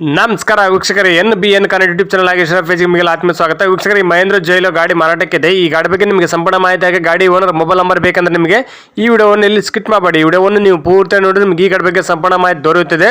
ನಮಸ್ಕಾರ ವೀಕ್ಷಕರೇ, N B N Kannada YouTube channel ಆಗಿ ನಿಮಗೆ ಆತ್ಮ ಸ್ವಾಗತ. ವೀಕ್ಷಕರೇ, ಮಹೇಂದ್ರ ಜೈಲು ಗಾಡಿ ಮಾರಾಟಕ್ಕಿದೆ. ಈ ಗಾಡಿ ಬಗ್ಗೆ ನಿಮಗೆ ಸಂಪೂರ್ಣ ಮಾಹಿತಿ ಆಗಿ ಗಾಡಿ ಓನರ್ ಮೊಬೈಲ್ ನಂಬರ್ ಬೇಕಂದ್ರೆ ನಿಮಗೆ ಈ ವಿಡಿಯೋವನ್ನು ಇಲ್ಲಿ ಸ್ಕಿಟ್ ಮಾಡಬೇಡಿ. ಈ ವಿಡಿಯೋವನ್ನು ನೀವು ಪೂರ್ತಿ ನೋಡಿದ್ರೆ ನಿಮಗೆ ಈ ಗಾಡಿ ಬಗ್ಗೆ ಸಂಪೂರ್ಣ ಮಾಹಿತಿ ದೊರೆಯುತ್ತದೆ.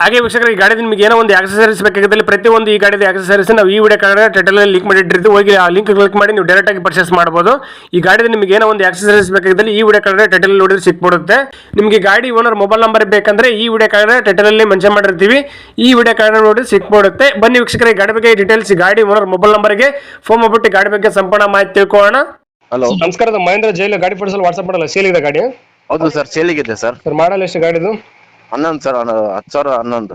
ಹಾಗೆ ವೀಕ್ಷಕರು ಈ ಗಾಡಿ ನಿಮಗೆ ಏನೋ ಒಂದು ಆಕ್ಸಸರೀಸ್ ಬೇಕಾಗಿದ್ದಲ್ಲಿ ಪ್ರತಿಯೊಂದು ಈ ಗಾಡಿದ ಆಕ್ಸಸರೀಸ್ ನಾವು ಈ ವಿಡಿಯೋ ಕಾರ್ಡ್ ಟೈಟಲ್ ಲಿಂಕ್ ಮಾಡಿಟ್ಟಿರ್ತೀವಿ. ಹೋಗಿ ಆ ಲಿಂಕ್ ಕ್ಲಿಕ್ ಮಾಡಿ ನೀವು ಡೈರೆಕ್ಟ್ ಆಗಿ ಪರ್ಚೇಸ್ ಮಾಡಬಹುದು ಈ ಗಾಡಿದ ನಿಮಗೆ ಏನೋ ಒಂದು ಆಕ್ಸಸರೀಸ್ ಬೇಕಾಗಿದ್ದಲ್ಲಿ ಈ ವಿಡಿಯೋ ಕಾರ್ಡ್ ಟೈಟಲ್ ನೋಡಿದ್ರೆ ಸಿಕ್ಬಿಡುತ್ತೆ. ನಿಮಗೆ ಗಾಡಿ ಓನರ್ ಮೊಬೈಲ್ ನಂಬರ್ ಬೇಕಂದ್ರೆ ಈ ವಿಡಿಯೋ ಕಾರ್ಡ್ ಟೈಟಲ್ ಅಲ್ಲಿ ಮೆನ್ಷನ್ ಮಾಡಿರ್ತೀವಿ. ಈ ವಿಡಿಯೋ ಕಾರ್ಡ್ ನೋಡಿ ಸಿಕ್ಬಿಡುತ್ತೆ. ಬನ್ನಿ ವೀಕ್ಷಕರ ಈ ಗಾಡಿ ಬಗ್ಗೆ ಡೀಟೇಲ್ಸ್ ಗಾಡಿ ಓನರ್ ಮೊಬೈಲ್ ನಂಬರ್ಗೆ ಫೋನ್ ಮಾಡ್ಬಿಟ್ಟು ಗಾಡಿ ಬಗ್ಗೆ ಸಂಪೂರ್ಣ ಮಾಹಿತಿ ತಿಳ್ಕೊಳ್ಳೋಣ. ಹಲೋ ನಮಸ್ಕಾರ ಮಹೇಂದ್ರ ಜೈಲ್ ಗಾಡಿ ಪಡಿಸಲು ವಾಟ್ಸ್ಆಪ್ ಮಾಡಲ್ಲ? ಸೇಲ್ ಇದೆ ಗಾಡಿ? ಹೌದು ಸರ್ ಸೇಲಿಗಿದೆ ಸರ್. ಸರ್ ಮಾಡಲ್ ಎಷ್ಟು ಗಾಡಿದು? ಹನ್ನೊಂದು ಸರ್ ಹತ್ತು ಸಾವಿರದ ಹನ್ನೊಂದು.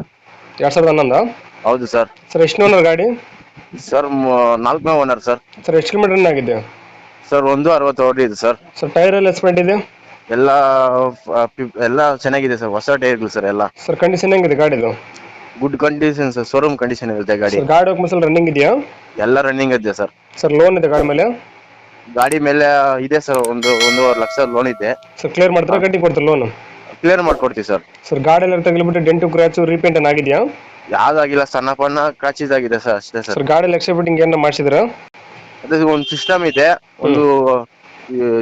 ಎರಡ್ ಸಾವಿರದ ಹನ್ನೊಂದು? ಹೌದು ಸರ್. ಸರ್ ಎಷ್ಟು ಓನರ್ ಗಾಡಿ? ಸರ್ ನಾಲ್ಕನೇ ಓನರ್ ಸರ್. ಸರ್ ಎಷ್ಟು ಕಿಲೋಮೀಟರ್ ರನ್ ಆಗಿದೆ? ಸರ್ ಒಂದು ಅರವತ್ತು ಇದೆ ಸರ್. ಸರ್ ಟೈರ್ ಎಲ್ಲ ಎಸ್ಪೆಂಟ್ ಇದೆ? ಎಲ್ಲ ಎಲ್ಲಾ ಎಲ್ಲ ಚೆನ್ನಾಗಿದೆ ಸರ್ ಹೊಸ ಟೈರ್ಗಳು ಸರ್ ಎಲ್ಲ. ಸರ್ ಕಂಡೀಷನ್ ಹೆಂಗಿದೆ ಗಾಡಿದು? Good condition sir showroom condition ಇರುತ್ತೆ ಗಾಡಿ. ಸರ್ ಗಾಡಿ ಹೋಗಿ ಮಸಲ್ ರನ್ನಿಂಗ್ ಇದೆಯಾ? ಎಲ್ಲ ರನ್ನಿಂಗ್ ಇದೆ ಸರ್. ಸರ್ ಲೋನ್ ಇದೆ ಗಾಡಿ ಮೇಲೆ? ಗಾಡಿ ಮೇಲೆ ಇದೆ ಸರ್ ಒಂದು ಒಂದೂವರೆ ಲಕ್ಷ ಲೋನ್ ಇದೆ. ಸರ್ ಕ್ಲಿಯರ್ ಮಾಡ್ತಾರೆ ಗಂಟೆ ಕೊಡ್ತಾರೆ ಲೋನ್ ಕ್ಲಿಯರ್ ಮಾಡ್ಕೊಡ್ತೀವಿ ಸರ್. ಸರ್ ಗಾಡಿ ಎಲ್ಲ ತಗಲಿಬಿಟ್ಟು ಡೆಂಟು ಕ್ರ್ಯಾಚು ರೀಪೇಂಟ್ ಏನ್ ಆಗಿದೆಯಾ? ಯಾವ್ದಾಗಿಲ್ಲ ಸಣ್ಣ ಪಣ್ಣ ಆಗಿದೆ ಸರ್ ಅಷ್ಟೇ ಸರ್. ಸರ್ ಗಾಡಿ ಲಕ್ಷ ಫಿಟ್ಟಿಂಗ್ ಏನ ಮಾಡಿಸಿದ್ರ? ಅದು ಒಂದು ಸಿಸ್ಟಮ್ ಇದೆ. ಒಂದು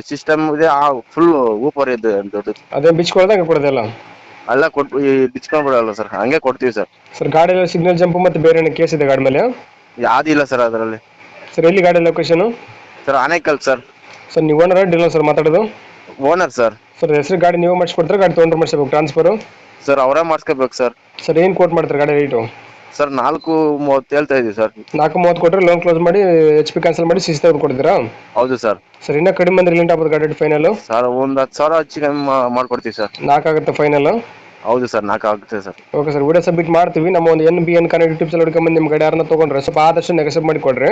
ಸಿಸ್ಟಮ್ ಇದೆ ಆ ಫುಲ್ ಊಪರ್ ಇದೆ ದೊಡ್ಡದು ಅದೇ ಬಿಚ್ಕೊಳ್ದಂಗೆ ಕೊಡೋದಿಲ್ಲ ಅಲ್ಲ ಕೊಟ್ಟು ಬಿಚ್ಕೊಂಡ್ ಬಿಡಲ್ಲ ಸರ್ ಹಂಗೆ ಕೊಡ್ತೀವಿ ಸರ್. ಸರ್ ಗಾಡಿ ಎಲ್ಲ ಸಿಗ್ನಲ್ ಜಂಪ್ ಮತ್ತೆ ಬೇರೆ ಏನೋ ಕೇಸ್ ಇದೆ ಗಾಡಿ ಮೇಲೆ? ಯಾವ್ದಿಲ್ಲ ಸರ್ ಅದರಲ್ಲಿ. ಸರ್ ಎಲ್ಲಿ ಗಾಡಿ location sir Anekal sir. Sir ನೀವು ಓನರ್ ಡೀಲರ್ ಸರ್ ಮಾತಾಡೋದು? Owner sir. ಸರ್ ಹೆಸರು ಗಾಡಿ ನೀವು ಮಾಡಿಸ್ಕೊಡ್ತಾರೆ? ಗಾಡಿ ತೊಗೊಂಡ್ರೆ ಮಾಡಿಸ್ಬೇಕು ಟ್ರಾನ್ಸ್ಫರು? ಸರ್ ಅವರೇ ಮಾಡಿಸ್ಕೋಬೇಕು ಸರ್. ಸರ್ ಏನು ಕೋಟ್ ಮಾಡ್ತಾರೆ ಗಾಡಿ ರೇಟು? ಸರ್ ನಾಲ್ಕು ಮೂವತ್ತು ಹೇಳ್ತಾ ಇದೀವಿ ಸರ್. ನಾಲ್ಕು ಮೂವತ್ತು ಕೊಟ್ಟರೆ ಲೋನ್ ಕ್ಲೋಸ್ ಮಾಡಿ ಎಚ್ ಪಿ ಕ್ಯಾನ್ಸಲ್ ಮಾಡಿ ಸಿಕ್ಸ್ ತೌಸಂಡ್ ಕೊಡ್ತೀರಾ? ಹೌದು ಸರ್. ಸರ್ ಇನ್ನೂ ಕಡಿಮೆ ಅಂದ್ರೆ ಲಿಂಟ್ ಆಗ್ಬೋದು ಗಾಡಿ ಫೈನಲ್ ಸರ್ ಒಂದು ಹತ್ತು ಸಾವಿರ ಹೆಚ್ಚು ಕಮ್ಮಿ ಮಾ- ಮಾಡ್ಕೊಡ್ತೀವಿ ಸರ್. ನಾಲ್ಕಾಗುತ್ತೆ ಫೈನಲ್ ಹೌದು ಸರ್ ನಾಲ್ಕು ಆಗುತ್ತೆ sir. Okay sir video submit ಮಾಡ್ತೀವಿ. ನಮ್ಮ ಒಂದು N B N Kannada YouTube ಹುಡ್ಕೊಂಬಂದು ನಿಮ್ಮ ಗಾಡಿ ಯಾರನ್ನ ತೊಗೊಂಡ್ರೆ ಸ್ವಲ್ಪ ಆದಷ್ಟು ನೆಗೆಸಬ್ ಮಾಡಿ ಕೊಡ್ರಿ